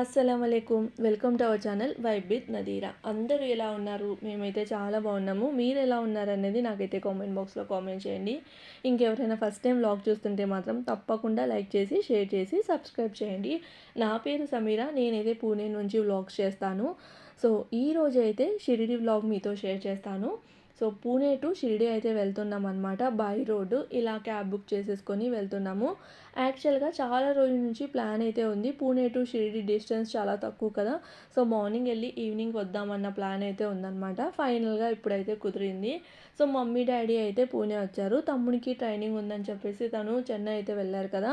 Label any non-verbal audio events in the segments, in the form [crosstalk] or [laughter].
అస్సలం అయికుం welcome to our channel vibe with Nadira. అందరూ ఎలా ఉన్నారు? మేమైతే చాలా బాగున్నాము. మీరు ఎలా ఉన్నారు అనేది నాకైతే కామెంట్ బాక్స్లో కామెంట్ చేయండి. ఇంకెవరైనా ఫస్ట్ టైం వ్లాగ్ చూస్తుంటే మాత్రం తప్పకుండా లైక్ చేసి షేర్ చేసి సబ్స్క్రైబ్ చేయండి. నా పేరు సమీర. నేనైతే పూణే నుంచి వ్లాగ్స్ చేస్తాను. సో ఈ అయితే షిరిడి వ్లాగ్ మీతో షేర్ చేస్తాను. సో పూణే టు షిరిడి అయితే వెళ్తున్నాం అనమాట బై రోడ్డు ఇలా క్యాబ్ బుక్ చేసేసుకొని వెళ్తున్నాము. యాక్చువల్గా చాలా రోజుల నుంచి ప్లాన్ అయితే ఉంది. పూణే టు షిరిడి డిస్టెన్స్ చాలా తక్కువ కదా. సో మార్నింగ్ వెళ్ళి ఈవినింగ్ వద్దామన్న ప్లాన్ అయితే ఉందన్నమాట. ఫైనల్గా ఇప్పుడైతే కుదిరింది. సో మమ్మీ డాడీ అయితే పూణే వచ్చారు. తమ్ముడికి ట్రైనింగ్ ఉందని చెప్పేసి తను చెన్నై అయితే వెళ్ళారు కదా.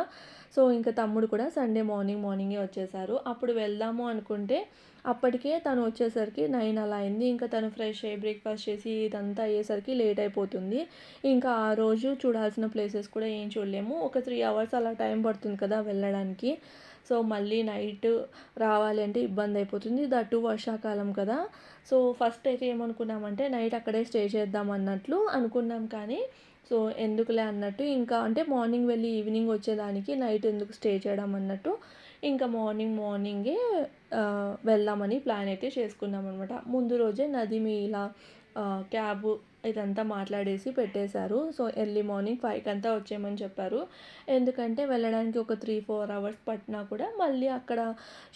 సో ఇంకా తమ్ముడు కూడా సండే మార్నింగ్ మార్నింగే వచ్చేసారు. అప్పుడు వెళ్దాము అనుకుంటే అప్పటికే తను వచ్చేసరికి నైన్ అలా అయింది. ఇంకా తను ఫ్రెష్ అయ్యి బ్రేక్ఫాస్ట్ చేసి ఇదంతా అయ్యేసరికి లేట్ అయిపోతుంది. ఇంకా ఆ రోజు చూడాల్సిన ప్లేసెస్ కూడా ఏం చూడలేము. ఒక త్రీ అవర్స్ అలా టైం పడుతుంది కదా వెళ్ళడానికి. సో మళ్ళీ నైట్ రావాలి అంటే ఇబ్బంది అయిపోతుంది. దట్టు వర్షాకాలం కదా. సో ఫస్ట్ అయితే ఏమనుకున్నామంటే నైట్ అక్కడే స్టే చేద్దాం అన్నట్లు అనుకున్నాం కానీ సో ఎందుకులే అన్నట్టు ఇంకా అంటే మార్నింగ్ వెళ్ళి ఈవినింగ్ వచ్చేదానికి నైట్ ఎందుకు స్టే చేయడం అన్నట్టు ఇంకా మార్నింగ్ మార్నింగే వెళ్దామని ప్లాన్ అయితే చేసుకున్నాం అనమాట ముందు రోజే నదిమి ఇలా క్యాబ్ ఇదంతా మాట్లాడేసి పెట్టేశారు. సో ఎర్లీ మార్నింగ్ ఫైవ్కి అంతా వచ్చేయమని చెప్పారు. ఎందుకంటే వెళ్ళడానికి ఒక త్రీ ఫోర్ అవర్స్ పట్టినా కూడా మళ్ళీ అక్కడ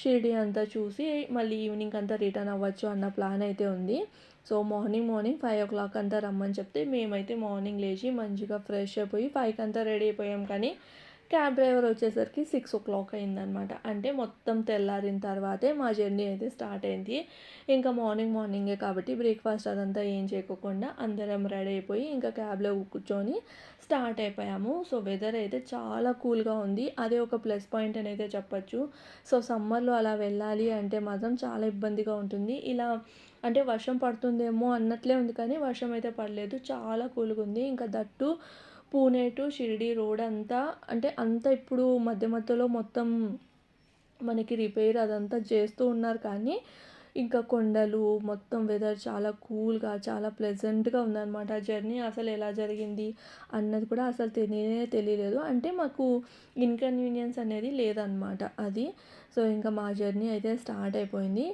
షిరిడి అంతా చూసి మళ్ళీ ఈవినింగ్ అంతా రిటర్న్ అవ్వచ్చు అన్న ప్లాన్ అయితే ఉంది. So morning morning five o'clock అంతా రమ్మని చెప్తే మేమైతే మార్నింగ్ లేచి మంచిగా ఫ్రెష్ అయిపోయి ఫైవ్కి అంతా రెడీ అయిపోయాం. కానీ క్యాబ్ డ్రైవర్ వచ్చేసరికి సిక్స్ ఓ క్లాక్ అయిందనమాట అంటే మొత్తం తెల్లారిన తర్వాతే మా జర్నీ అయితే స్టార్ట్ అయింది. ఇంకా మార్నింగ్ మార్నింగే కాబట్టి బ్రేక్ఫాస్ట్ అదంతా ఏం చేయకోకుండా అందరం రెడీ అయిపోయి ఇంకా క్యాబ్లో కూర్చొని స్టార్ట్ అయిపోయాము. సో వెదర్ అయితే చాలా కూల్గా ఉంది. అదే ఒక ప్లస్ పాయింట్ అని అయితే చెప్పచ్చు. సో సమ్మర్లో అలా వెళ్ళాలి అంటే మాత్రం చాలా ఇబ్బందిగా ఉంటుంది. ఇలా అంటే వర్షం పడుతుందేమో అన్నట్లే ఉంది కానీ వర్షం అయితే పడలేదు. చాలా కూల్గా ఉంది. ఇంకా that Pune to Shirdi road అంతా అంటే అంతా ఇప్పుడు మధ్య మధ్యలో మొత్తం మనకి రిపేర్ అదంతా చేస్తూ ఉన్నారు కానీ ఇంకా కొండలు మొత్తం వెదర్ చాలా కూల్గా చాలా ప్లెజెంట్గా ఉందన్నమాట. జర్నీ అసలు ఎలా జరిగింది అన్నది కూడా అసలు తెలియనే తెలియలేదు. అంటే మాకు ఇన్కన్వీనియన్స్ అనేది లేదనమాట అది. సో ఇంకా మా జర్నీ అయితే స్టార్ట్ అయిపోయింది.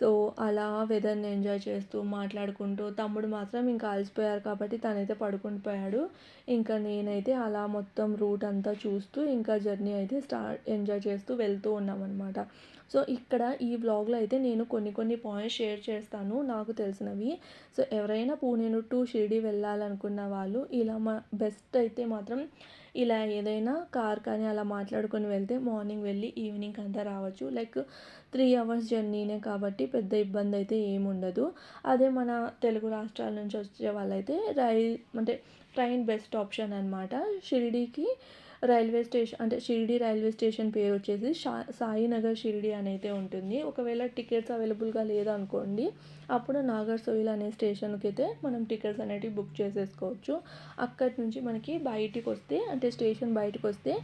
సో అలా వెదర్ని ఎంజాయ్ చేస్తూ మాట్లాడుకుంటూ తమ్ముడు మాత్రం ఇంకా అలసిపోయారు కాబట్టి తనైతే పడుకుని పోయాడు. ఇంకా నేనైతే అలా మొత్తం రూట్ అంతా చూస్తూ ఇంకా జర్నీ అయితే స్టార్ట్ ఎంజాయ్ చేస్తూ వెళ్తూ ఉన్నామన్నమాట. సో ఇక్కడ ఈ బ్లాగ్లో అయితే నేను కొన్ని కొన్ని పాయింట్స్ షేర్ చేస్తాను నాకు తెలిసినవి. సో ఎవరైనా పూణే టు షిరిడి వెళ్ళాలనుకున్న వాళ్ళు ఇలా మా బెస్ట్ అయితే మాత్రం ఇలా ఏదైనా కార్ కానీ అలా మాట్లాడుకొని వెళ్తే మార్నింగ్ వెళ్ళి ఈవినింగ్ అంతా రావచ్చు. లైక్ త్రీ అవర్స్ జర్నీనే కాబట్టి పెద్ద ఇబ్బంది అయితే ఏముండదు అదే మన తెలుగు రాష్ట్రాల నుంచి వచ్చే వాళ్ళైతే రైల్ అంటే ట్రైన్ బెస్ట్ ఆప్షన్ అనమాట షిరిడీకి రైల్వే స్టేషన్ అంటే షిరిడి రైల్వే స్టేషన్ పేరు వచ్చేసి షా సాయినగర్ షిరిడి అని అయితే ఉంటుంది. ఒకవేళ టికెట్స్ అవైలబుల్గా లేదనుకోండి అప్పుడు నాగర్ సోయిల్ అనే స్టేషన్కి అయితే మనం టికెట్స్ అనేటివి బుక్ చేసేసుకోవచ్చు. అక్కడి నుంచి మనకి బయటికి వస్తే అంటే స్టేషన్ బయటకు వస్తే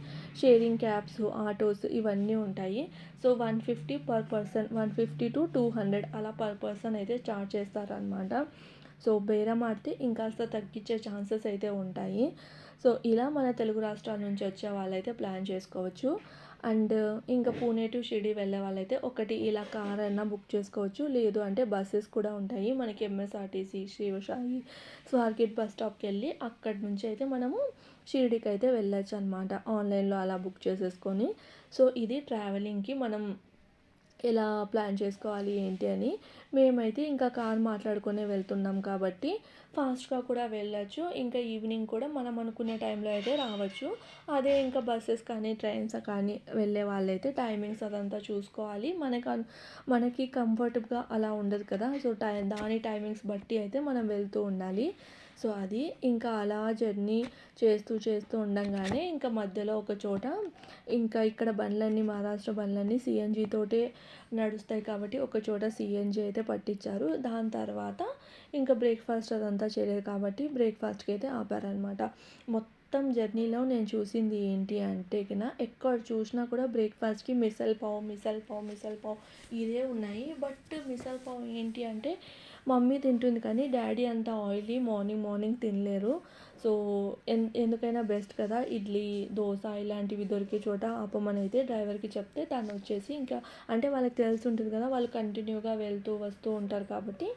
షేరింగ్ క్యాబ్స్ ఆటోస్ ఇవన్నీ ఉంటాయి. So one fifty per person one fifty to two hundred అలా పర్ పర్సన్ అయితే చార్జ్ చేస్తారనమాట సో బేరం ఆడితే ఇంకాస్త తగ్గించే ఛాన్సెస్ అయితే ఉంటాయి. సో ఇలా మన తెలుగు రాష్ట్రాల నుంచి వచ్చే వాళ్ళైతే ప్లాన్ చేసుకోవచ్చు. అండ్ ఇంకా పూణే టు షిరిడి వెళ్ళే వాళ్ళైతే ఒకటి ఇలా కార్ అయినా బుక్ చేసుకోవచ్చు. లేదు అంటే బస్సెస్ కూడా ఉంటాయి. మనకి ఎంఎస్ఆర్టీసీ శ్రీవశాయి స్వార్కిట్ బస్ స్టాప్కి వెళ్ళి అక్కడి నుంచి అయితే మనము షిరిడికి అయితే వెళ్ళచ్చు అనమాట ఆన్లైన్లో అలా బుక్ చేసేసుకొని. సో ఇది ట్రావెలింగ్కి మనం ఎలా ప్లాన్ చేసుకోవాలి ఏంటి అని మేమైతే ఇంకా కార్ మాట్లాడుకునే వెళ్తున్నాం కాబట్టి ఫాస్ట్గా కూడా వెళ్ళచ్చు. ఇంకా ఈవినింగ్ కూడా మనం అనుకునే టైంలో అయితే రావచ్చు. అదే ఇంకా బస్సెస్ కానీ ట్రైన్స్ కానీ వెళ్ళే వాళ్ళైతే టైమింగ్స్ అదంతా చూసుకోవాలి. మనకు మనకి కంఫర్ట్గా అలా ఉండదు కదా. సో టై దాని టైమింగ్స్ బట్టి అయితే మనం వెళ్తూ ఉండాలి. సో అది ఇంకా అలా జర్నీ చేస్తూ చేస్తూ ఉండగానే ఇంకా మధ్యలో ఒక చోట ఇంకా ఇక్కడ బండ్లన్నీ మహారాష్ట్ర బండ్లన్నీ సిఎన్జి తోటే నడుస్తాయి కాబట్టి ఒక చోట సిఎన్జి అయితే పట్టించారు. దాని తర్వాత ఇంకా బ్రేక్ఫాస్ట్ అదంతా చేయలేదు కాబట్టి బ్రేక్ఫాస్ట్కి అయితే ఆపారనమాట మొత్తం మొత్తం జర్నీలో నేను చూసింది ఏంటి అంటే కిన ఎక్కడ చూసినా కూడా బ్రేక్ఫాస్ట్కి మిసల్ పావ్ మిసల్ పావ్ మిసల్ పావ్ ఇదే ఉన్నాయి. బట్ మిసల్ పావ్ ఏంటి అంటే మమ్మీ తింటుంది కానీ డాడీ అంత ఆయిలీ మార్నింగ్ మార్నింగ్ తినలేరు. సో ఎన్ ఎందుకైనా బెస్ట్ కదా ఇడ్లీ దోశ ఇలాంటివి దొరికే చోట ఆపమని అయితే డ్రైవర్కి చెప్తే తను వచ్చేసి ఇంకా అంటే వాళ్ళకి తెలిసి ఉంటుంది కదా వాళ్ళు కంటిన్యూగా వెళ్తూ వస్తూ ఉంటారు కాబట్టి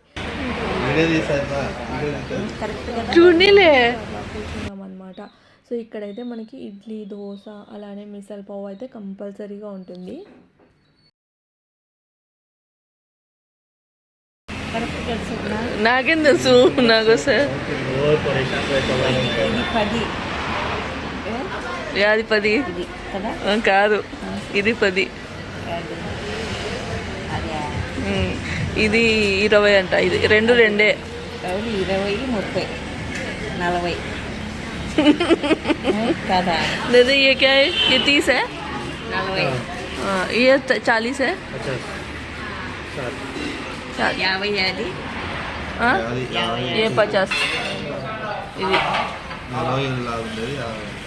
అనమాట సో ఇక్కడైతే మనకి ఇడ్లీ దోశ అలానే మిసల్ పావ్ అయితే కంపల్సరీగా ఉంటుంది. నాకేం తెలుసు నాకు సార్ ఇది పది ఏ? అది పది ఇది కదా ఆ, కాదు ఇది పది అది అదే ఉమ్, ఇది ఇరవై అంట ఇది రెండు రెండే అవి ఇరవై ముప్పై నలభై [laughs] ఏ? కదా दादा ये क्या है ये तीस है నలభై हाँ, ये त- चालीस है चालीस యాభై అది. ఏ పచాస్? ఇది.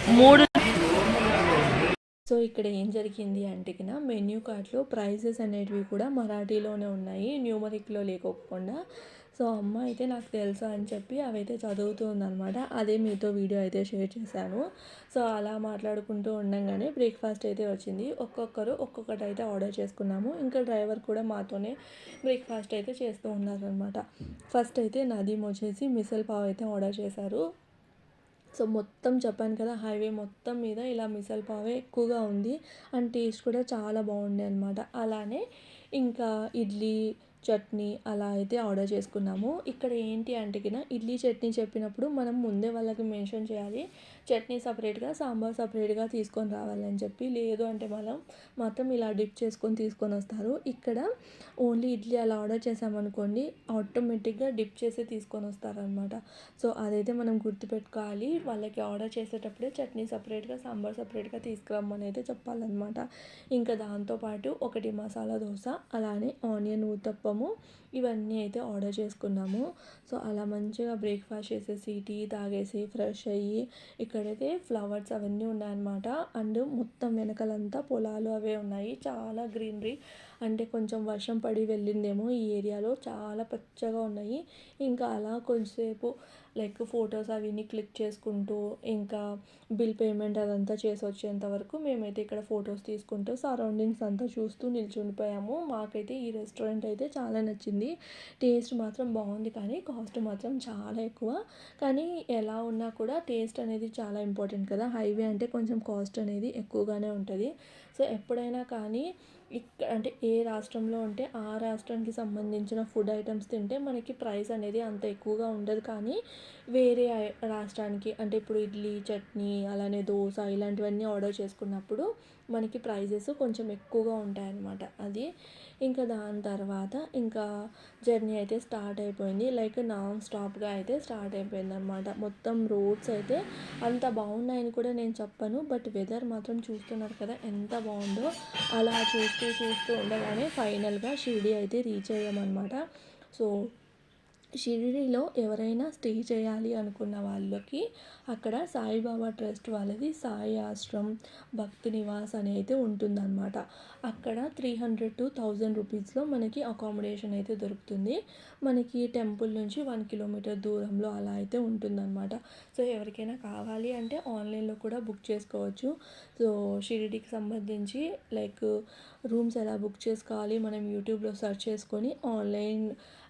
మూడు సో ఇక్కడ ఏం జరిగింది అంటేకిన మెన్యూ కార్డ్లో ప్రైజెస్ అనేటివి కూడా మరాఠీలోనే ఉన్నాయి న్యూమరిక్లో లేకోకుండా. సో అమ్మ అయితే నాకు తెలుసా అని చెప్పి అవైతే చదువుతుందనమాట అదే మీతో వీడియో అయితే షేర్ చేశాను. సో అలా మాట్లాడుకుంటూ ఉండంగానే బ్రేక్ఫాస్ట్ అయితే వచ్చింది. ఒక్కొక్కరు ఒక్కొక్కటి అయితే ఆర్డర్ చేసుకున్నాము. ఇంకా డ్రైవర్ కూడా మాతోనే బ్రేక్ఫాస్ట్ అయితే చేస్తూ ఉన్నారనమాట ఫస్ట్ అయితే నదీం వచ్చేసి మిసల్ పావ్ అయితే ఆర్డర్ చేశారు. సో మొత్తం చెప్పాను కదా హైవే మొత్తం మీద ఇలా మిసల్ పావే ఎక్కువగా ఉంది. అండ్ టేస్ట్ కూడా చాలా బాగుండే అనమాట అలానే ఇంకా ఇడ్లీ చట్నీ అలా అయితే ఆర్డర్ చేసుకున్నాము. ఇక్కడ ఏంటి అంటే ఇడ్లీ చట్నీ చెప్పినప్పుడు మనం ముందే వాళ్ళకి మెన్షన్ చేయాలి. చట్నీ సపరేట్గా సాంబార్ సపరేట్గా తీసుకొని రావాలని చెప్పి లేదు అంటే మనం మాత్రం ఇలా డిప్ చేసుకొని తీసుకొని వస్తారు. ఇక్కడ ఓన్లీ ఇడ్లీ అలా ఆర్డర్ చేసామనుకోండి ఆటోమేటిక్గా డిప్ చేసి తీసుకొని వస్తారనమాట సో అదైతే మనం గుర్తుపెట్టుకోవాలి. వాళ్ళకి ఆర్డర్ చేసేటప్పుడే చట్నీ సపరేట్గా సాంబార్ సపరేట్గా తీసుకురమ్మని అయితే చెప్పాలన్నమాట. ఇంకా దాంతోపాటు ఒకటి మసాలా దోశ అలానే ఆనియన్ ఊతప్పము ఇవన్నీ అయితే ఆర్డర్ చేసుకున్నాము. సో అలా మంచిగా బ్రేక్ఫాస్ట్ చేసేసి టీ తాగేసి ఫ్రెష్ అయ్యి ఇక్కడ ఇక్కడైతే ఫ్లవర్స్ అవన్నీ ఉన్నాయన్నమాట. అండ్ మొత్తం వెనకాలంతా పొలాలు అవే ఉన్నాయి. చాలా గ్రీనరీ. అంటే కొంచెం వర్షం పడి వెళ్ళిందేమో ఈ ఏరియాలో. చాలా పచ్చగా ఉన్నాయి. ఇంకా అలా కొంచెంసేపు లైక్ ఫొటోస్ అవన్నీ క్లిక్ చేసుకుంటూ ఇంకా బిల్ పేమెంట్ అదంతా చేసి వచ్చేంత వరకు మేమైతే ఇక్కడ ఫొటోస్ తీసుకుంటూ సరౌండింగ్స్ అంతా చూస్తూ నిల్చుండిపోయాము. మాకైతే ఈ రెస్టారెంట్ అయితే చాలా నచ్చింది. టేస్ట్ మాత్రం బాగుంది కానీ కాస్ట్ మాత్రం చాలా ఎక్కువ. కానీ ఎలా ఉన్నా కూడా టేస్ట్ అనేది చాలా ఇంపార్టెంట్ కదా. హైవే అంటే కొంచెం కాస్ట్ అనేది ఎక్కువగానే ఉంటుంది. సో ఎప్పుడైనా కానీ ఇక్కడ అంటే ఏ రాష్ట్రంలో ఉంటే ఆ రాష్ట్రానికి సంబంధించిన ఫుడ్ ఐటమ్స్ తింటే మనకి ప్రైస్ అనేది అంత ఎక్కువగా ఉండదు. కానీ వేరే రాష్ట్రానికి అంటే ఇప్పుడు ఇడ్లీ చట్నీ అలానే దోశ ఇలాంటివన్నీ ఆర్డర్ చేసుకున్నప్పుడు మనకి ప్రైజెస్ కొంచెం ఎక్కువగా ఉంటాయన్నమాట. అది ఇంకా దాని తర్వాత ఇంకా జర్నీ అయితే స్టార్ట్ అయిపోయింది. లైక్ నాన్ స్టాప్గా అయితే స్టార్ట్ అయిపోయింది అనమాట మొత్తం రోడ్స్ అయితే అంత బాగున్నాయని కూడా నేను చెప్పను. బట్ వెదర్ మాత్రం చూస్తున్నారు కదా ఎంత బాగుందో. అలా చూస్తూ చూస్తూ ఉండగానే ఫైనల్గా షిరిడి అయితే రీచ్ అయ్యామన్నమాట. సో షిరిడిలో ఎవరైనా స్టే చేయాలి అనుకున్న వాళ్ళకి అక్కడ సాయిబాబా ట్రస్ట్ వాళ్ళది సాయి ఆశ్రమ్ భక్తి నివాస్ అని అయితే ఉంటుందన్నమాట. అక్కడ త్రీ హండ్రెడ్ టు థౌజండ్ రూపీస్లో మనకి అకామిడేషన్ అయితే దొరుకుతుంది. మనకి టెంపుల్ నుంచి వన్ కిలోమీటర్ దూరంలో అలా అయితే ఉంటుందన్నమాట. సో ఎవరికైనా కావాలి అంటే ఆన్లైన్లో కూడా బుక్ చేసుకోవచ్చు. సో షిరిడికి సంబంధించి లైక్ రూమ్స్ ఎలా బుక్ చేసుకోవాలి మనం యూట్యూబ్లో సెర్చ్ చేసుకొని ఆన్లైన్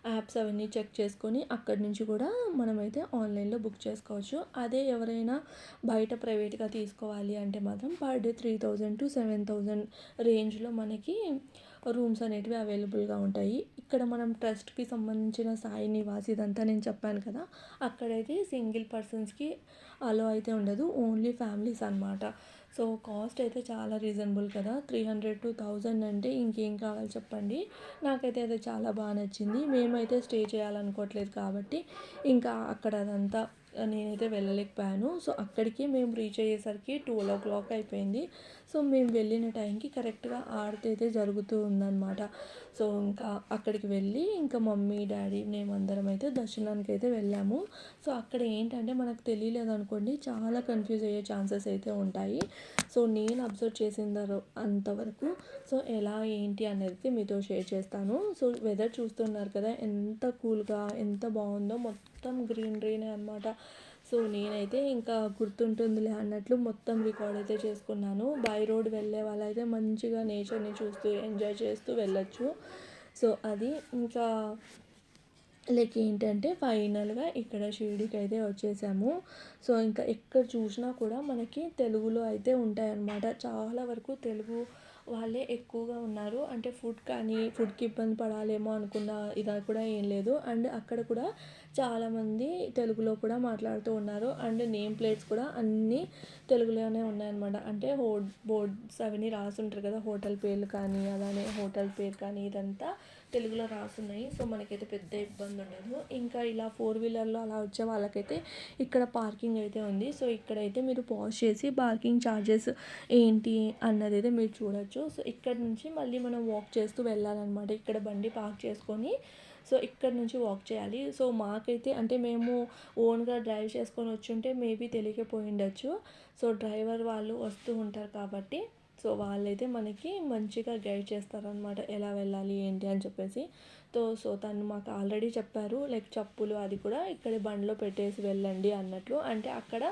యాప్స్ అవన్నీ చెక్ చేసుకొని అక్కడి నుంచి కూడా మనమైతే ఆన్లైన్లో బుక్ చేసుకోవచ్చు. అదే ఎవరైనా బయట ప్రైవేట్గా తీసుకోవాలి అంటే మాత్రం per day three thousand to seven thousand రేంజ్లో మనకి రూమ్స్ అనేటివి అవైలబుల్గా ఉంటాయి. ఇక్కడ మనం ట్రస్ట్కి సంబంధించిన సాయి నివాస్ ఇదంతా నేను చెప్పాను కదా అక్కడైతే సింగిల్ పర్సన్స్కి అలో అయితే ఉండదు ఓన్లీ ఫ్యామిలీస్ అనమాట సో కాస్ట్ అయితే చాలా రీజనబుల్ కదా త్రీ హండ్రెడ్ టు థౌజండ్ అంటే ఇంకేం కావాలి చెప్పండి? నాకైతే అది చాలా బాగా నచ్చింది. మేమైతే స్టే చేయాలనుకోవట్లేదు కాబట్టి ఇంకా అక్కడ అదంతా నేనైతే వెళ్ళలేకపోయాను. సో అక్కడికి మేము రీచ్ అయ్యేసరికి టూ ఓ క్లాక్ అయిపోయింది. సో మేము వెళ్ళిన టైంకి కరెక్ట్గా ఆడితే అయితే జరుగుతూ ఉందన్నమాట. సో ఇంకా అక్కడికి వెళ్ళి ఇంకా మమ్మీ డాడీ మేమందరం అయితే దర్శనానికి అయితే వెళ్ళాము. సో అక్కడ ఏంటంటే మనకు తెలియలేదు అనుకోండి చాలా కన్ఫ్యూజ్ అయ్యే ఛాన్సెస్ అయితే ఉంటాయి. సో నేను అబ్జర్వ్ చేసిన అంతవరకు సో ఎలా ఏంటి అనేది మీతో షేర్ చేస్తాను. సో వెదర్ చూస్తున్నారు కదా ఎంత కూల్గా ఎంత బాగుందో మొత్తం మొత్తం గ్రీనరీనే అనమాట సో నేనైతే ఇంకా గుర్తుంటుందిలే అన్నట్లు మొత్తం రికార్డ్ అయితే చేసుకున్నాను. బై రోడ్ వెళ్ళే వాళ్ళైతే మంచిగా నేచర్ని చూస్తూ ఎంజాయ్ చేస్తూ వెళ్ళొచ్చు. సో అది ఇంకా లైక్ ఏంటంటే ఫైనల్గా ఇక్కడ షిరిడికి అయితే వచ్చేసాము. సో ఇంకా ఎక్కడ చూసినా కూడా మనకి తెలుగులో అయితే ఉంటాయన్నమాట. చాలా వరకు తెలుగు వాళ్ళే ఎక్కువగా ఉన్నారు. అంటే ఫుడ్ కానీ ఫుడ్కి ఇబ్బంది పడాలేమో అనుకున్న ఇది కూడా ఏం లేదు. అండ్ అక్కడ కూడా చాలామంది తెలుగులో కూడా మాట్లాడుతూ ఉన్నారు. అండ్ నేమ్ ప్లేట్స్ కూడా అన్నీ తెలుగులోనే ఉన్నాయన్నమాట. అంటే హో బోర్డ్స్ అవన్నీ రాసి ఉంటారు కదా. హోటల్ పేర్లు కానీ అలానే హోటల్ పేరు కానీ ఇదంతా తెలుగులో రాసున్నాయి. సో మనకైతే పెద్ద ఇబ్బంది ఉండదు. ఇంకా ఇలా ఫోర్ వీలర్లో అలా వచ్చే వాళ్ళకైతే ఇక్కడ పార్కింగ్ అయితే ఉంది. సో ఇక్కడైతే మీరు పాజ్ చేసి పార్కింగ్ ఛార్జెస్ ఏంటి అన్నది అయితే మీరు చూడొచ్చు. సో ఇక్కడ నుంచి మళ్ళీ మనం వాక్ చేస్తూ వెళ్ళాలన్నమాట. ఇక్కడ బండి పార్క్ చేసుకొని సో ఇక్కడ నుంచి వాక్ చేయాలి. సో మాకైతే అంటే మేము ఓన్గా డ్రైవ్ చేసుకొని వచ్చి ఉంటే మేబీ తెలియకపోయి ఉండొచ్చు. సో డ్రైవర్ వాళ్ళు వస్తూ ఉంటారు కాబట్టి సో వాళ్ళైతే మనకి మంచిగా గైడ్ చేస్తారనమాట ఎలా వెళ్ళాలి ఏంటి అని చెప్పేసి. తో సో తను మాకు ఆల్రెడీ చెప్పారు లైక్ చెప్పులు అది కూడా ఇక్కడ బండిలో పెట్టేసి వెళ్ళండి అన్నట్లు. అంటే అక్కడ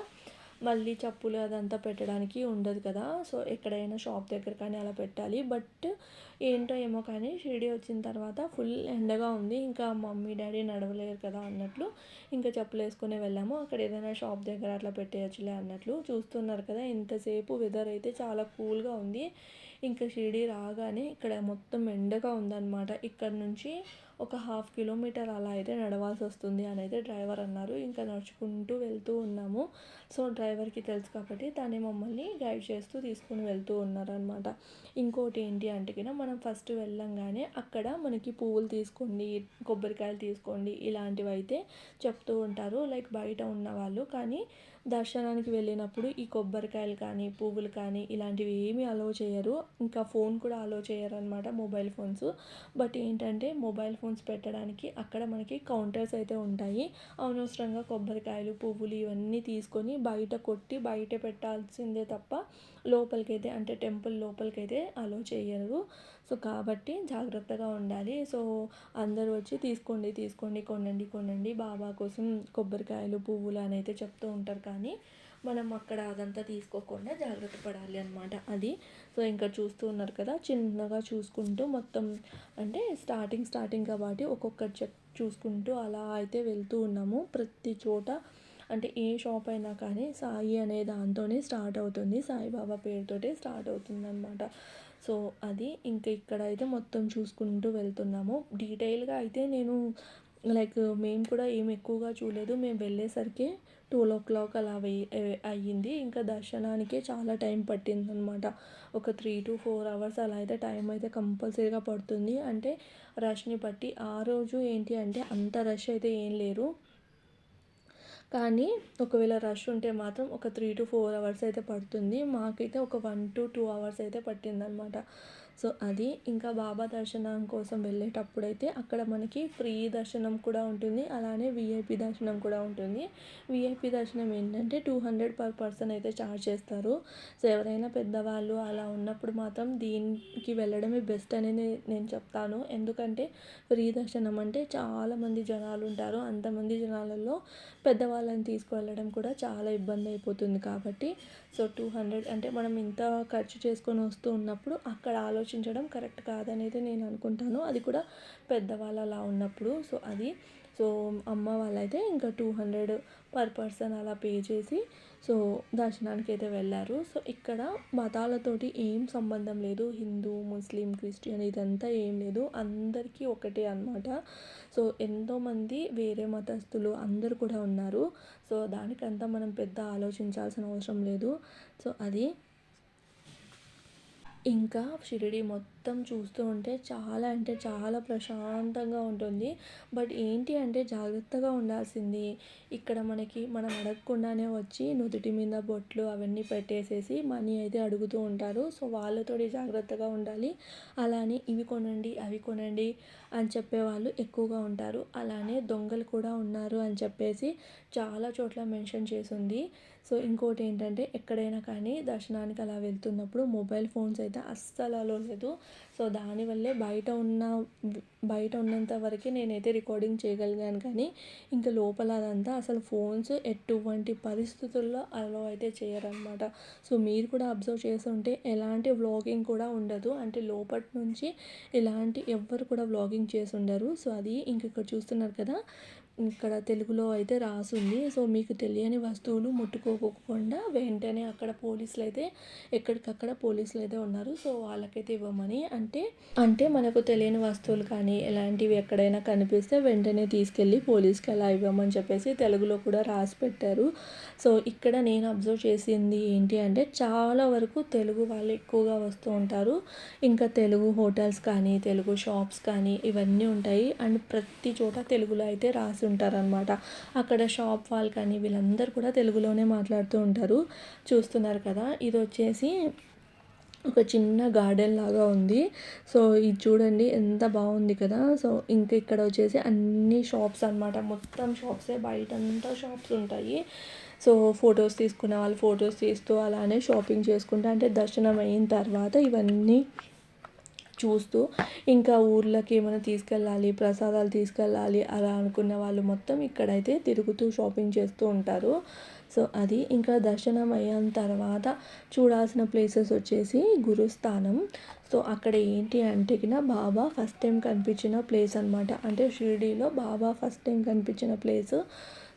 మళ్ళీ చెప్పులు అదంతా పెట్టడానికి ఉండదు కదా. సో ఎక్కడైనా షాప్ దగ్గర కానీ అలా పెట్టాలి. బట్ ఏంటో ఏమో కానీ షిరిడి వచ్చిన తర్వాత ఫుల్ ఎండగా ఉంది. ఇంకా మమ్మీ డాడీ నడవలేరు కదా అన్నట్లు ఇంకా చెప్పులు వేసుకుని వెళ్ళాము. అక్కడ ఏదైనా షాప్ దగ్గర అట్లా పెట్టేయచ్చులే అన్నట్లు చూస్తున్నారు కదా. ఇంతసేపు వెదర్ అయితే చాలా కూల్గా ఉంది. ఇంకా షిరిడి రాగానే ఇక్కడ మొత్తం ఎండగా ఉందన్నమాట. ఇక్కడ నుంచి ఒక హాఫ్ కిలోమీటర్ అలా అయితే నడవాల్సి వస్తుంది అని అయితే డ్రైవర్ అన్నారు. ఇంకా నడుచుకుంటూ వెళ్తూ ఉన్నాము. సో డ్రైవర్కి తెలుసు కాబట్టి తనే మమ్మల్ని గైడ్ చేస్తూ తీసుకుని వెళ్తూ ఉన్నారనమాట ఇంకోటి ఏంటి అంటే మనం ఫస్ట్ వెళ్ళంగానే అక్కడ మనకి పువ్వులు తీసుకోండి కొబ్బరికాయలు తీసుకోండి ఇలాంటివి అయితే చెప్తూ ఉంటారు. లైక్ బయట ఉన్న వాళ్ళు. కానీ దర్శనానికి వెళ్ళినప్పుడు ఈ కొబ్బరికాయలు కానీ పువ్వులు కానీ ఇలాంటివి ఏమీ అలో చేయరు. ఇంకా ఫోన్ కూడా అలో చేయరు అనమాట మొబైల్ ఫోన్స్ బట్ ఏంటంటే మొబైల్ ఫోన్స్ పెట్టడానికి అక్కడ మనకి కౌంటర్స్ అయితే ఉంటాయి. అనవసరంగా కొబ్బరికాయలు పువ్వులు ఇవన్నీ తీసుకొని బయట కొట్టి బయట పెట్టాల్సిందే తప్ప లోపలికైతే అంటే టెంపుల్ లోపలికైతే అలో చేయరు. సో కాబట్టి జాగ్రత్తగా ఉండాలి. సో అందరూ వచ్చి తీసుకోండి తీసుకోండి కొనండి కొనండి. బాబా కోసం కొబ్బరికాయలు పువ్వులు అని అయితే చెప్తూ ఉంటారు కానీ మనం అక్కడ అదంతా తీసుకోకుండా జాగ్రత్త పడాలి అనమాట అది. సో ఇంకా చూస్తూ ఉన్నారు కదా చిన్నగా చూసుకుంటూ మొత్తం అంటే స్టార్టింగ్ స్టార్టింగ్ కాబట్టి ఒక్కొక్కటి చెక్ చూసుకుంటూ అలా అయితే వెళ్తూ ఉన్నాము. ప్రతి చోట అంటే ఏ షాప్ అయినా కానీ సాయి అనే దాంతోనే స్టార్ట్ అవుతుంది. సాయిబాబా పేరుతోటే స్టార్ట్ అవుతుంది అనమాట సో అది ఇంకా ఇక్కడ అయితే మొత్తం చూసుకుంటూ వెళ్తున్నాము. డీటెయిల్గా అయితే నేను లైక్ మేము కూడా ఏం ఎక్కువగా చూడలేదు. మేము వెళ్ళేసరికి టూల్ ఓ క్లాక్ అలా వెయ్యి అయ్యింది. ఇంకా దర్శనానికే చాలా టైం పట్టింది అనమాట ఒక త్రీ టు ఫోర్ అవర్స్ అలా అయితే టైం అయితే కంపల్సరీగా పడుతుంది. అంటే రష్ని బట్టి ఆ రోజు ఏంటి అంటే అంత రష్ అయితే ఏం లేరు. కానీ ఒకవేళ రష్ ఉంటే మాత్రం ఒక త్రీ టు ఫోర్ అవర్స్ అయితే పడుతుంది. మాకైతే ఒక వన్ టు టూ అవర్స్ అయితే పట్టిందనమాట. సో అది ఇంకా బాబా దర్శనం కోసం వెళ్ళేటప్పుడైతే అక్కడ మనకి ఫ్రీ దర్శనం కూడా ఉంటుంది. అలానే విఐపి దర్శనం కూడా ఉంటుంది. విఐపి దర్శనం ఏంటంటే టూ హండ్రెడ్ పర్ పర్సన్ అయితే ఛార్జ్ చేస్తారు. సో ఎవరైనా పెద్దవాళ్ళు అలా ఉన్నప్పుడు మాత్రం దీనికి వెళ్ళడమే బెస్ట్ అనేది నేను చెప్తాను. ఎందుకంటే ఫ్రీ దర్శనం అంటే చాలామంది జనాలు ఉంటారు. అంతమంది జనాలలో పెద్దవాళ్ళని తీసుకువెళ్ళడం కూడా చాలా ఇబ్బంది అయిపోతుంది కాబట్టి. సో టూ హండ్రెడ్ అంటే మనం ఇంత ఖర్చు చేసుకొని వస్తూ ఉన్నప్పుడు అక్కడ ఆలోచించడం కరెక్ట్ కాదనేది నేను అనుకుంటాను. అది కూడా పెద్దవాళ్ళు అలా ఉన్నప్పుడు. సో అది. సో అమ్మ వాళ్ళైతే ఇంకా టూ హండ్రెడ్ పర్ పర్సన్ అలా పే చేసి సో దర్శనానికి అయితే వెళ్ళారు. సో ఇక్కడ మతాలతోటి ఏం సంబంధం లేదు. హిందూ ముస్లిం క్రిస్టియన్ ఇదంతా ఏం లేదు. అందరికీ ఒకటే అనమాట సో ఎంతోమంది వేరే మతస్థులు అందరూ కూడా ఉన్నారు. సో దానికంతా మనం పెద్ద ఆలోచించాల్సిన అవసరం లేదు. సో అది. ఇంకా షిరిడి మొత్తం మొత్తం చూస్తూ ఉంటే చాలా అంటే చాలా ప్రశాంతంగా ఉంటుంది. బట్ ఏంటి అంటే జాగ్రత్తగా ఉండాల్సింది. ఇక్కడ మనకి మనం అడగకుండానే వచ్చి నుదుటి మీద బొట్లు అవన్నీ పెట్టేసేసి మనీ అయితే అడుగుతూ ఉంటారు. సో వాళ్ళతో జాగ్రత్తగా ఉండాలి. అలానే ఇవి కొనండి అవి కొనండి అని చెప్పే వాళ్ళు ఎక్కువగా ఉంటారు. అలానే దొంగలు కూడా ఉన్నారు అని చెప్పేసి చాలా చోట్ల మెన్షన్ చేసింది. సో ఇంకోటి ఏంటంటే ఎక్కడైనా కానీ దర్శనానికి అలా వెళ్తున్నప్పుడు మొబైల్ ఫోన్స్ అయితే అస్సలు అలో లేదు. సో దానివల్లే బయట ఉన్న బయట ఉన్నంత వరకే నేనైతే రికార్డింగ్ చేయగలిగాను. కానీ ఇంకా లోపల అదంతా అసలు ఫోన్స్ ఎటువంటి పరిస్థితుల్లో అలో అయితే చేయరనమాట సో మీరు కూడా అబ్జర్వ్ చేస్తుంటే ఎలాంటి వ్లాగింగ్ కూడా ఉండదు. అంటే లోపటి నుంచి ఇలాంటి ఎవ్వరు కూడా వ్లాగింగ్ చేసి ఉండరు. సో అది ఇంక ఇక్కడ చూస్తున్నారు కదా ఇక్కడ తెలుగులో అయితే రాసుంది. సో మీకు తెలియని వస్తువులు ముట్టుకోకుండా వెంటనే అక్కడ పోలీసులు అయితే ఎక్కడికక్కడ పోలీసులు అయితే ఉన్నారు. సో వాళ్ళకైతే ఇవ్వమని. అంటే అంటే మనకు తెలియని వస్తువులు కానీ ఎలాంటివి ఎక్కడైనా కనిపిస్తే వెంటనే తీసుకెళ్ళి పోలీస్కి అలా ఇవ్వమని చెప్పేసి తెలుగులో కూడా రాసి పెట్టారు. సో ఇక్కడ నేను అబ్జర్వ్ చేసింది ఏంటి అంటే చాలా వరకు తెలుగు వాళ్ళు ఎక్కువగా వస్తూ ఉంటారు. ఇంకా తెలుగు హోటల్స్ కానీ తెలుగు షాప్స్ కానీ ఇవన్నీ ఉంటాయి. అండ్ ప్రతి చోట తెలుగులో అయితే రాసి ఉంటారనమాట అక్కడ షాప్ వాళ్ళు కానీ వీళ్ళందరూ కూడా తెలుగులోనే మాట్లాడుతూ ఉంటారు. చూస్తున్నారు కదా ఇది వచ్చేసి ఒక చిన్న గార్డెన్ లాగా ఉంది. సో ఇది చూడండి ఎంత బాగుంది కదా. సో ఇంకా ఇక్కడ వచ్చేసి అన్ని షాప్స్ అనమాట మొత్తం షాప్సే బయట అంతా షాప్స్ ఉంటాయి. సో ఫొటోస్ తీసుకునే వాళ్ళు ఫొటోస్ తీస్తూ అలానే షాపింగ్ చేసుకుంటూ అంటే దర్శనం అయిన తర్వాత ఇవన్నీ చూస్తూ ఇంకా ఊర్లోకి ఏమైనా తీసుకెళ్ళాలి ప్రసాదాలు తీసుకెళ్ళాలి అలా అనుకున్న వాళ్ళు మొత్తం ఇక్కడైతే తిరుగుతూ షాపింగ్ చేస్తూ ఉంటారు. సో అది ఇంకా దర్శనం అయిన తర్వాత చూడాల్సిన ప్లేసెస్ వచ్చేసి గురుస్థానం. సో అక్కడ ఏంటి అంటే బాబా ఫస్ట్ టైం కనిపించిన ప్లేస్ అనమాట అంటే షిరిడీలో బాబా ఫస్ట్ టైం కనిపించిన ప్లేస్.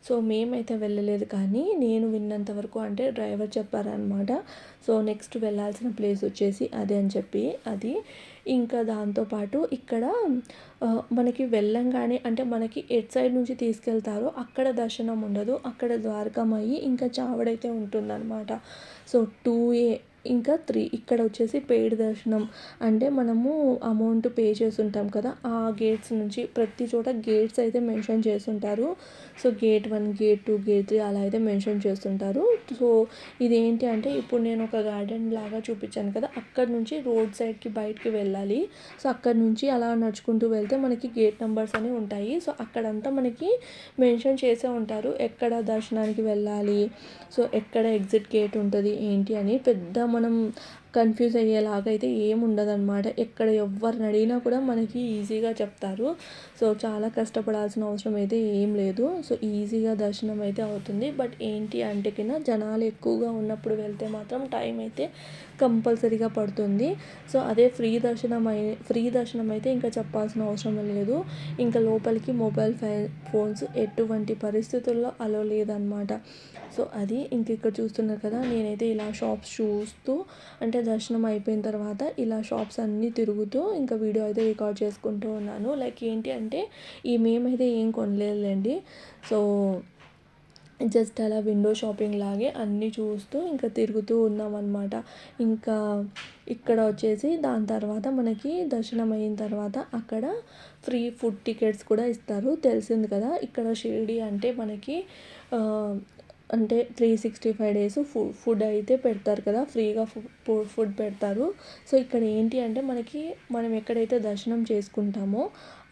సో మేమైతే వెళ్ళలేదు కానీ నేను విన్నంత వరకు అంటే డ్రైవర్ చెప్పారనమాట సో నెక్స్ట్ వెళ్ళాల్సిన ప్లేస్ వచ్చేసి అదే అని చెప్పి. అది ఇంకా దాంతోపాటు ఇక్కడ మనకి వెళ్ళంగానే అంటే మనకి ఎట్ సైడ్ నుంచి తీసుకెళ్తారో అక్కడ దర్శనం ఉండదు. అక్కడ ద్వారకమయ్యి ఇంకా చావడైతే ఉంటుందన్నమాట. సో టూ ఏ ఇంకా త్రీ ఇక్కడ వచ్చేసి పెయిడ్ దర్శనం. అంటే మనము అమౌంట్ పే చేసి ఉంటాం కదా ఆ గేట్స్ నుంచి ప్రతి చోట గేట్స్ అయితే మెన్షన్ చేస్తుంటారు. So gate one gate two gate three అలా అయితే మెన్షన్ చేస్తుంటారు. సో ఇదేంటి అంటే ఇప్పుడు నేను ఒక గార్డెన్ లాగా చూపించాను కదా అక్కడ నుంచి రోడ్ సైడ్కి బయటకి వెళ్ళాలి. సో అక్కడ నుంచి అలా నడుచుకుంటూ వెళ్తే మనకి గేట్ నెంబర్స్ అనేవి ఉంటాయి. సో అక్కడంతా మనకి మెన్షన్ చేసే ఉంటారు ఎక్కడ దర్శనానికి వెళ్ళాలి సో ఎక్కడ ఎగ్జిట్ గేట్ ఉంటుంది ఏంటి అని పెద్ద మనం కన్ఫ్యూజ్ అయ్యేలాగా అయితే ఏం ఎక్కడ ఎవరిని అడిగినా కూడా మనకి ఈజీగా చెప్తారు. సో చాలా కష్టపడాల్సిన అవసరం అయితే ఏం లేదు. సో ఈజీగా దర్శనం అయితే అవుతుంది. బట్ ఏంటి అంటే కింద జనాలు ఎక్కువగా ఉన్నప్పుడు వెళ్తే మాత్రం టైం అయితే కంపల్సరీగా పడుతుంది. సో అదే ఫ్రీ దర్శనం అయి ఫ్రీ దర్శనం అయితే ఇంకా చెప్పాల్సిన అవసరం లేదు. ఇంకా లోపలికి మొబైల్ ఫోన్స్ ఎటువంటి పరిస్థితుల్లో అలో లేదనమాట సో అది ఇంక ఇక్కడ చూస్తున్నారు కదా. నేనైతే ఇలా షాప్స్ చూస్తూ అంటే దర్శనం అయిపోయిన తర్వాత ఇలా షాప్స్ అన్నీ తిరుగుతూ ఇంకా వీడియో అయితే రికార్డ్ చేసుకుంటూ ఉన్నాను. లైక్ ఏంటి అంటే ఈ మేమైతే ఏం కొనలేదులేండి. సో జస్ట్ అలా విండో షాపింగ్ లాగే అన్నీ చూస్తూ ఇంకా తిరుగుతూ ఉన్నాం అనమాట ఇంకా ఇక్కడ వచ్చేసి దాని తర్వాత మనకి దర్శనం అయిన తర్వాత అక్కడ ఫ్రీ ఫుడ్ టికెట్స్ కూడా ఇస్తారు. తెలిసింది కదా ఇక్కడ షిరిడి అంటే మనకి అంటే త్రీ సిక్స్టీ ఫైవ్ డేస్ ఫు ఫుడ్ అయితే పెడతారు కదా ఫ్రీగా ఫు ఫుడ్ పెడతారు. సో ఇక్కడ ఏంటి అంటే మనకి మనం ఎక్కడైతే దర్శనం చేసుకుంటామో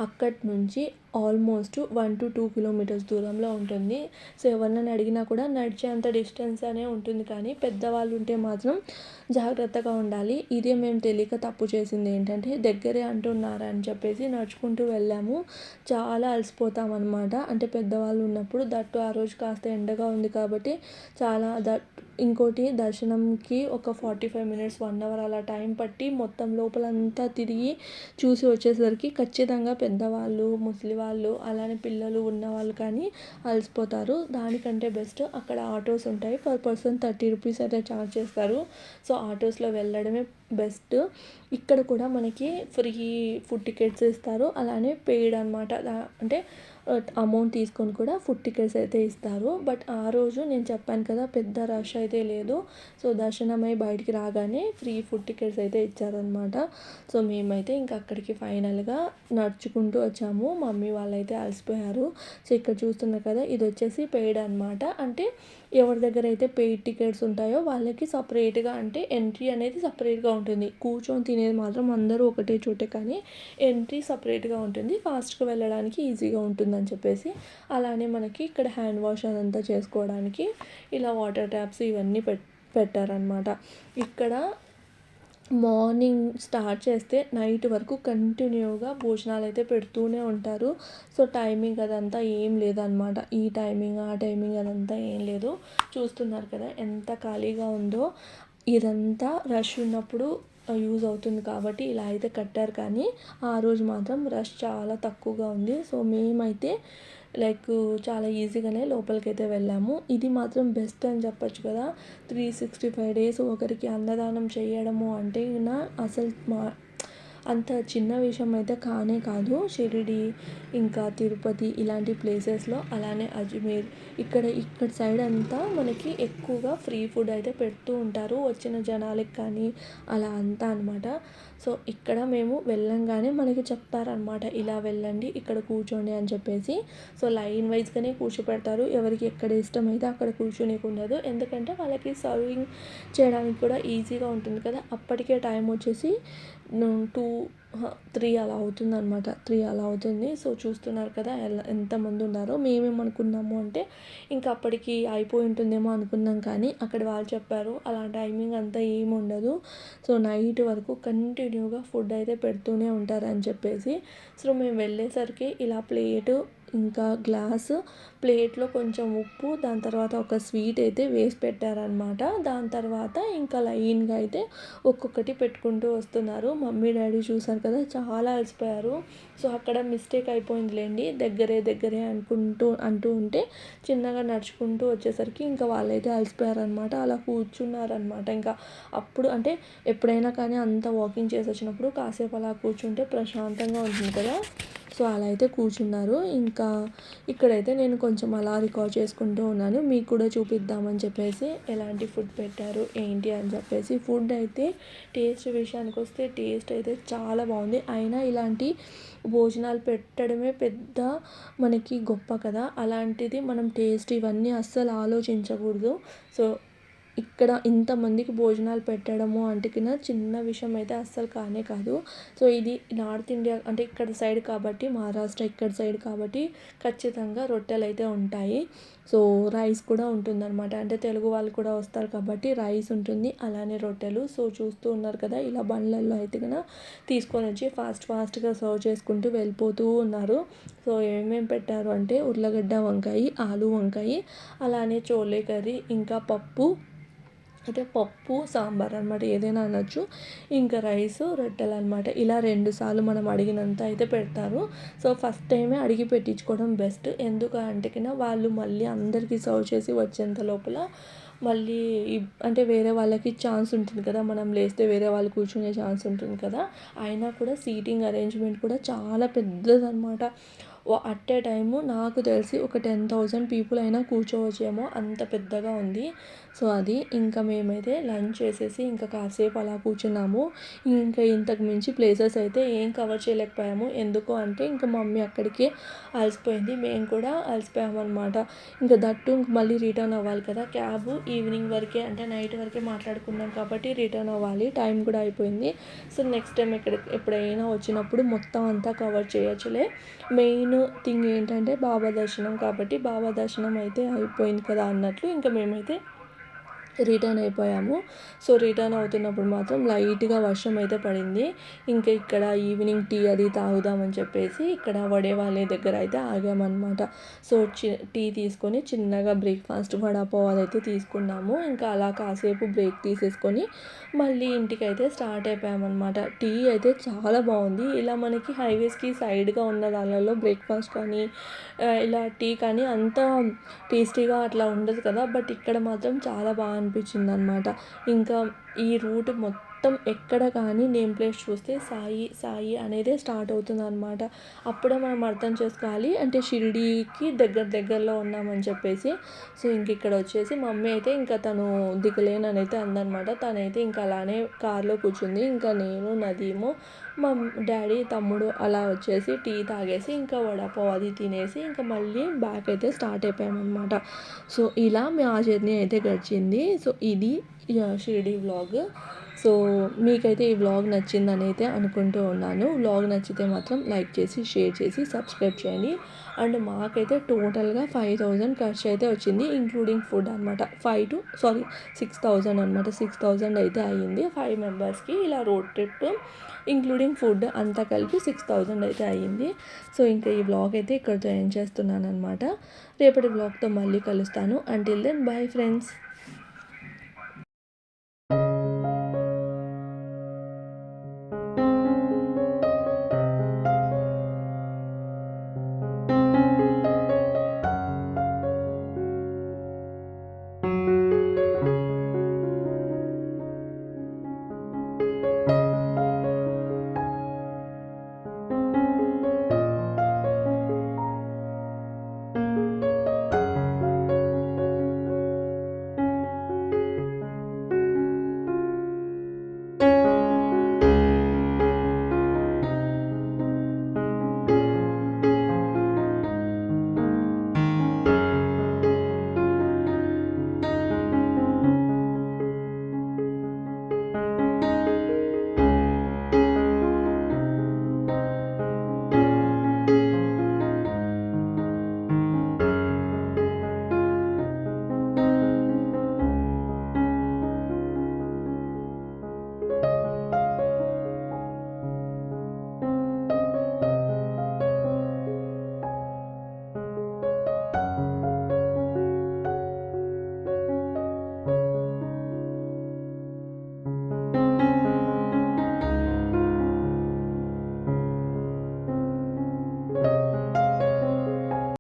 అక్కడి నుంచి almost one to two kilometres దూరంలో ఉంటుంది. సో ఎవరినైనా అడిగినా కూడా నడిచేంత డిస్టెన్స్ అనే ఉంటుంది. కానీ పెద్దవాళ్ళు ఉంటే మాత్రం జాగ్రత్తగా ఉండాలి. ఇదే మేము తెలియక తప్పు చేసింది ఏంటంటే దగ్గరే అంటున్నారని అని చెప్పేసి నడుచుకుంటూ వెళ్ళాము. చాలా అలసిపోతాం అనమాట అంటే పెద్దవాళ్ళు ఉన్నప్పుడు దట్టు ఆ రోజు కాస్త ఎండగా ఉంది కాబట్టి చాలా దట్ ఇంకోటి దర్శనంకి ఒక forty five minutes one hour అలా టైం పట్టి మొత్తం లోపలంతా తిరిగి చూసి వచ్చేసరికి ఖచ్చితంగా పెద్దవాళ్ళు ముసలి వాళ్ళు అలానే పిల్లలు ఉన్నవాళ్ళు కానీ అలసిపోతారు. దానికంటే బెస్ట్ అక్కడ ఆటోస్ ఉంటాయి. పర్ పర్సన్ థర్టీ రూపీస్ అయితే ఛార్జ్ చేస్తారు. సో ఆటోస్లో వెళ్ళడమే బెస్ట్. ఇక్కడ కూడా మనకి ఫ్రీ ఫుడ్ టికెట్స్ ఇస్తారు. అలానే పెయిడ్ అనమాట అంటే అమౌంట్ తీసుకొని కూడా ఫుడ్ టికెట్స్ అయితే ఇస్తారు. బట్ ఆ రోజు నేను చెప్పాను కదా పెద్ద రష్ అయితే లేదు. సో దర్శనమై బయటికి రాగానే ఫ్రీ ఫుడ్ టికెట్స్ అయితే ఇచ్చారనమాట సో మేమైతే ఇంకా అక్కడికి ఫైనల్గా నడుచుకుంటూ వచ్చాము. మమ్మీ వాళ్ళైతే అలసిపోయారు. సో ఇక్కడ చూస్తున్నారు కదా ఇది వచ్చేసి పెయిడ్ అనమాట అంటే ఎవరి దగ్గర అయితే పెయిడ్ టికెట్స్ ఉంటాయో వాళ్ళకి సపరేట్గా అంటే ఎంట్రీ అనేది సపరేట్గా ఉంటుంది. కూర్చొని తినేది మాత్రం అందరూ ఒకటే చోటే కానీ ఎంట్రీ సపరేట్గా ఉంటుంది. ఫాస్ట్గా వెళ్ళడానికి ఈజీగా ఉంటుందని చెప్పేసి అలానే మనకి ఇక్కడ హ్యాండ్ వాష్ అదంతా చేసుకోవడానికి ఇలా వాటర్ ట్యాప్స్ ఇవన్నీ పెట్ పెట్టారనమాట ఇక్కడ మార్నింగ్ స్టార్ట్ చేస్తే నైట్ వరకు కంటిన్యూగా భోజనాలు అయితే పెడుతూనే ఉంటారు. సో టైమింగ్ అదంతా ఏం లేదనమాట ఈ టైమింగ్ ఆ టైమింగ్ అదంతా ఏం లేదు. చూస్తున్నారు కదా ఎంత ఖాళీగా ఉందో. ఇదంతా రష్ ఉన్నప్పుడు యూజ్ అవుతుంది కాబట్టి ఇలా అయితే కట్టారు. కానీ ఆ రోజు మాత్రం రష్ చాలా తక్కువగా ఉంది. సో మేమైతే లైక్ చాలా ఈజీగానే లోపలికి అయితే వెళ్ళాము. ఇది మాత్రం బెస్ట్ అని చెప్పొచ్చు కదా. త్రీ సిక్స్టీ ఫైవ్ డేస్ ఒకరికి అన్నదానం చేయడము అంటే నా అసలు మా అంత చిన్న విషయం అయితే కానే కాదు. షిరిడి ఇంకా తిరుపతి ఇలాంటి ప్లేసెస్లో అలానే అజ్మీర్ ఇక్కడ ఇక్కడ సైడ్ అంతా మనకి ఎక్కువగా ఫ్రీ ఫుడ్ అయితే పెడుతూ ఉంటారు. వచ్చిన జనాలకి కానీ అలా అంతా అనమాట సో ఇక్కడ మేము వెళ్ళంగానే మనకి చెప్తారనమాట ఇలా వెళ్ళండి ఇక్కడ కూర్చోండి అని చెప్పేసి. సో లైన్ వైజ్గానే కూర్చోపెడతారు. ఎవరికి ఎక్కడ ఇష్టమైతే అక్కడ కూర్చొనికి ఉండదు ఎందుకంటే వాళ్ళకి సర్వింగ్ చేయడానికి కూడా ఈజీగా ఉంటుంది కదా. అప్పటికే టైం వచ్చేసి టూ త్రీ అలా అవుతుంది అనమాట త్రీ అలా అవుతుంది. సో చూస్తున్నారు కదా ఎలా ఎంతమంది ఉన్నారో మేమేమనుకున్నాము అంటే ఇంకా అప్పటికి అయిపోయి ఉంటుందేమో అనుకున్నాం కానీ అక్కడ వాళ్ళు చెప్పారు అలా టైమింగ్ అంతా ఏమి ఉండదు. సో నైట్ వరకు కంటిన్యూగా ఫుడ్ అయితే పెడుతూనే ఉంటారని చెప్పేసి. సో మేము వెళ్ళేసరికి ఇలా ప్లేటు ఇంకా గ్లాసు ప్లేట్లో కొంచెం ఉప్పు దాని తర్వాత ఒక స్వీట్ అయితే వేసి పెట్టారనమాట దాని తర్వాత ఇంకా లైన్గా అయితే ఒక్కొక్కటి పెట్టుకుంటూ వస్తున్నారు. మమ్మీ డాడీ చూసారు కదా చాలా అలసిపోయారు. సో అక్కడ మిస్టేక్ అయిపోయిందిలేండి. దగ్గరే దగ్గరే అనుకుంటూ అంటూ ఉంటే చిన్నగా నడుచుకుంటూ వచ్చేసరికి ఇంకా వాళ్ళైతే అలసిపోయారనమాట అలా కూర్చున్నారనమాట ఇంకా అప్పుడు అంటే ఎప్పుడైనా కానీ అంత వాకింగ్ చేసి వచ్చినప్పుడు కాసేపు అలా కూర్చుంటే ప్రశాంతంగా ఉంటుంది కదా. సో అలా అయితే కూర్చున్నారు. ఇంకా ఇక్కడైతే నేను కొంచెం అలా రికార్డ్ చేసుకుంటూ ఉన్నాను. మీకు కూడా చూపిద్దామని చెప్పేసి ఎలాంటి ఫుడ్ పెట్టారు ఏంటి అని చెప్పేసి. ఫుడ్ అయితే టేస్ట్ విషయానికి వస్తే టేస్ట్ అయితే చాలా బాగుంది. అయినా ఇలాంటి భోజనాలు పెట్టడమే పెద్ద మనకి గొప్ప కదా. అలాంటిది మనం టేస్ట్ ఇవన్నీ అస్సలు ఆలోచించకూడదు. సో ఇక్కడ ఇంతమందికి భోజనాలు పెట్టడము అంటే చిన్న విషయం అయితే అస్సలు కానే కాదు. సో ఇది నార్త్ ఇండియా అంటే ఇక్కడ సైడ్ కాబట్టి మహారాష్ట్ర ఇక్కడ సైడ్ కాబట్టి ఖచ్చితంగా రొట్టెలు అయితే ఉంటాయి. సో రైస్ కూడా ఉంటుందన్నమాట. అంటే తెలుగు వాళ్ళు కూడా వస్తారు కాబట్టి రైస్ ఉంటుంది అలానే రొట్టెలు. సో చూస్తూ ఉన్నారు కదా ఇలా బండ్లల్లో అయితే కనుక తీసుకొని వచ్చి ఫాస్ట్ ఫాస్ట్గా సర్వ్ చేసుకుంటూ వెళ్ళిపోతూ ఉన్నారు. సో ఏమేమి పెట్టారు అంటే ఉర్లగడ్డ వంకాయ ఆలు వంకాయ అలానే చోలే కర్రీ ఇంకా పప్పు అంటే పప్పు సాంబార్ అనమాట ఏదైనా అనొచ్చు. ఇంకా రైస్ రొట్టెలు అనమాట ఇలా రెండు సార్లు మనం అడిగినంత అయితే పెడతారు. సో ఫస్ట్ టైమే అడిగి పెట్టించుకోవడం బెస్ట్. ఎందుకంటే వాళ్ళు మళ్ళీ అందరికీ సర్వ్ చేసి వచ్చేంత లోపల మళ్ళీ అంటే వేరే వాళ్ళకి ఛాన్స్ ఉంటుంది కదా. మనం లేస్తే వేరే వాళ్ళు కూర్చునే ఛాన్స్ ఉంటుంది కదా. అయినా కూడా సీటింగ్ అరేంజ్మెంట్ కూడా చాలా పెద్దదనమాట అట్ ఏ టైము నాకు తెలిసి ఒక టెన్ థౌజండ్ పీపుల్ అయినా కూర్చోవచ్చేమో అంత పెద్దగా ఉంది. సో అది ఇంకా మేమైతే లంచ్ చేసేసి ఇంకా కాసేపు అలా కూర్చున్నాము. ఇంకా ఇంతకు మించి ప్లేసెస్ అయితే ఏం కవర్ చేయలేకపోయాము. ఎందుకు అంటే ఇంకా మమ్మీ అక్కడికే అలసిపోయింది. మేము కూడా అలసిపోయాము అనమాట ఇంకా దట్టు ఇంక మళ్ళీ రిటర్న్ అవ్వాలి కదా. క్యాబ్ ఈవినింగ్ వరకే అంటే నైట్ వరకే మాట్లాడుకున్నాం కాబట్టి రిటర్న్ అవ్వాలి. టైం కూడా అయిపోయింది. సో నెక్స్ట్ టైం ఇక్కడ ఎప్పుడైనా వచ్చినప్పుడు మొత్తం అంతా కవర్ చేయొచ్చులే. మెయిన్ థింగ్ ఏంటంటే బాబా దర్శనం కాబట్టి బాబా దర్శనం అయితే అయిపోయింది కదా అన్నట్లు ఇంకా మేమైతే రిటర్న్ అయిపోయాము. సో రిటర్న్ అవుతున్నప్పుడు మాత్రం లైట్గా వర్షం అయితే పడింది. ఇంకా ఇక్కడ ఈవినింగ్ టీ అది తాగుదామని చెప్పేసి ఇక్కడ వడే వాళ్ళ దగ్గర అయితే ఆగామన్నమాట. సో చి టీ తీసుకొని చిన్నగా బ్రేక్ఫాస్ట్ వడాపావ్ అయితే తీసుకున్నాము. ఇంకా అలా కాసేపు బ్రేక్ తీసేసుకొని మళ్ళీ ఇంటికి అయితే స్టార్ట్ అయిపోయామన్నమాట. టీ అయితే చాలా బాగుంది. ఇలా మనకి హైవేస్కి సైడ్గా ఉన్న దానిలలో బ్రేక్ఫాస్ట్ కానీ ఇలా టీ కానీ అంత టేస్టీగా అట్లా ఉండదు కదా. బట్ ఇక్కడ మాత్రం చాలా బాగా అనిపించింది అనమాట ఇంకా ఈ రూట్ మొత్తం మొత్తం ఎక్కడ కానీ నేమ్ ప్లేస్ చూస్తే సాయి సాయి అనేదే స్టార్ట్ అవుతుంది అనమాట అప్పుడే మనం అర్థం చేసుకోవాలి. అంటే షిరిడీకి దగ్గర దగ్గరలో ఉన్నామని చెప్పేసి. సో ఇంక ఇక్కడ వచ్చేసి మమ్మీ అయితే ఇంకా తను దిగలేననైతే అయితే అందనమాట. తనైతే ఇంకా అలానే కారులో కూర్చుంది. ఇంకా నేను నదీము మా డాడీ తమ్ముడు అలా వచ్చేసి టీ తాగేసి ఇంకా వడపావ్ అది తినేసి ఇంకా మళ్ళీ బ్యాక్ అయితే స్టార్ట్ అయిపోయామన్నమాట. సో ఇలా మా జర్నీ అయితే గడిచింది. సో ఇది షిరిడి వ్లాగ్ సో మీకైతే ఈ వ్లాగ్ నచ్చిందని అయితే అనుకుంటూ ఉన్నాను. వ్లాగ్ నచ్చితే మాత్రం లైక్ చేసి షేర్ చేసి సబ్స్క్రైబ్ చేయండి. అండ్ మాకైతే టోటల్గా ఫైవ్ థౌజండ్ ఖర్చు అయితే వచ్చింది ఇంక్లూడింగ్ ఫుడ్ అనమాట five to sorry six thousand అనమాట సిక్స్ థౌజండ్ అయితే అయ్యింది ఫైవ్ మెంబర్స్కి. ఇలా రోడ్ ట్రిప్ ఇంక్లూడింగ్ ఫుడ్ అంతా కలిపి సిక్స్ థౌజండ్ అయితే అయ్యింది. సో ఇంకా ఈ వ్లాగ్ అయితే ఇక్కడితో ఎండ్ చేస్తున్నాను అనమాట రేపటి వ్లాగ్తో మళ్ళీ కలుస్తాను. Until then bye friends